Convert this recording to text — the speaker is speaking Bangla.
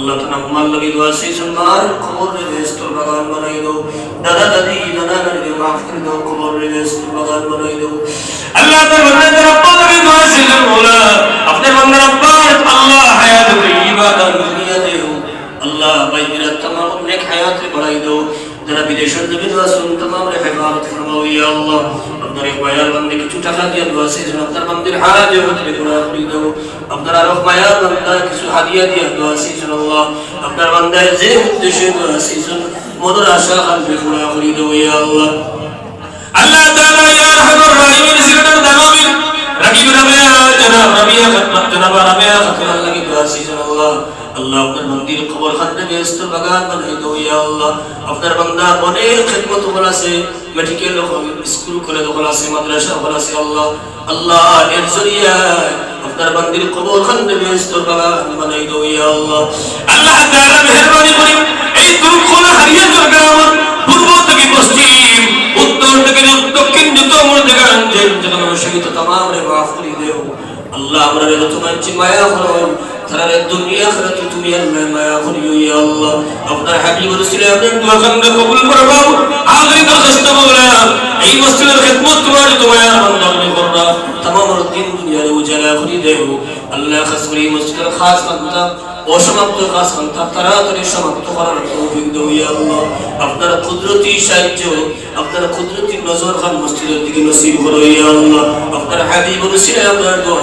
আল্লাহ তাআলা আমার লাগি দোয়া সেই সুন্দর খবর রে বেস্তর বাগান বানাই দাও দাদা দাদি নানা নানি মাফ করে দাও খবর রে বেস্তর বাগান বানাই দাও আল্লাহ তাআলা বান্দাদের আব্বা লাগি দোয়া সেই মৌলা আপনার বান্দার আব্বা আল্লাহ হায়াত তৈয়বা দান দুনিয়া দেও আল্লাহ বাইরা तमाम নেক হায়াত বাড়াই দাও যারা বিদেশের নবী দোয়া শুন तमाम রে হেফাজত ফরমাও ইয়া আল্লাহ আপনার এক মায়ার বান্দে কিছু টাকা দিয়ে দোয়াছে আপনার বান্দির হারাজে হতে পুরা করে দাও আপনার আরও মায়ার বান্দা কিছু হাদিয়া দিয়ে দোয়াছে আল্লাহ, আপনার বান্দায় যে উদ্দেশ্যে দোয়াছে মধুর আশা কালবে পুরা করে দাও ইয়া আল্লাহ। আল্লাহ তাআলা, ইয়া রাহিমিন সিরাতার আল্লাহ আপনার মন্দির কবর খানে ব্যস্ত বাগান অনেক খিদমত হল মেডিকেল স্কুল কলেজ মাদ্রাসা আল্লাহ। পূর্ব থেকে পশ্চিম, উত্তর থেকে দক্ষিণ যত আমার জায়গা দেও আল্লাহ, আমরা তারা রে দুনিয়া আখিরাত তুমি আল্লাহ মায়া করিও ইয়া আল্লাহ আপনার হাবিব রাসূল আপনার দোয়া কামনা কবুল ফরমাও আখিরি দরখাস্ত মাওলা এই মসজিদের খিদমত তোমার তোমার বান্দা করে কররা तमाम দিন দুনিয়ার উজালা করে দেও আল্লাহ খাস করে এই মসজিদের খাস বান্দা অসমাপ্ত কাজ সন্তান তাড়াতাড়ি সমাপ্ত করার তৌফিক দাও ইয়া আল্লাহ আপনার কুদরতি সাহায্য আপনার কুদরতি নজর খান মসজিদের দিকে নসিব করো ইয়া আল্লাহ আপনার হাবিব রসুল আপনার দোয়া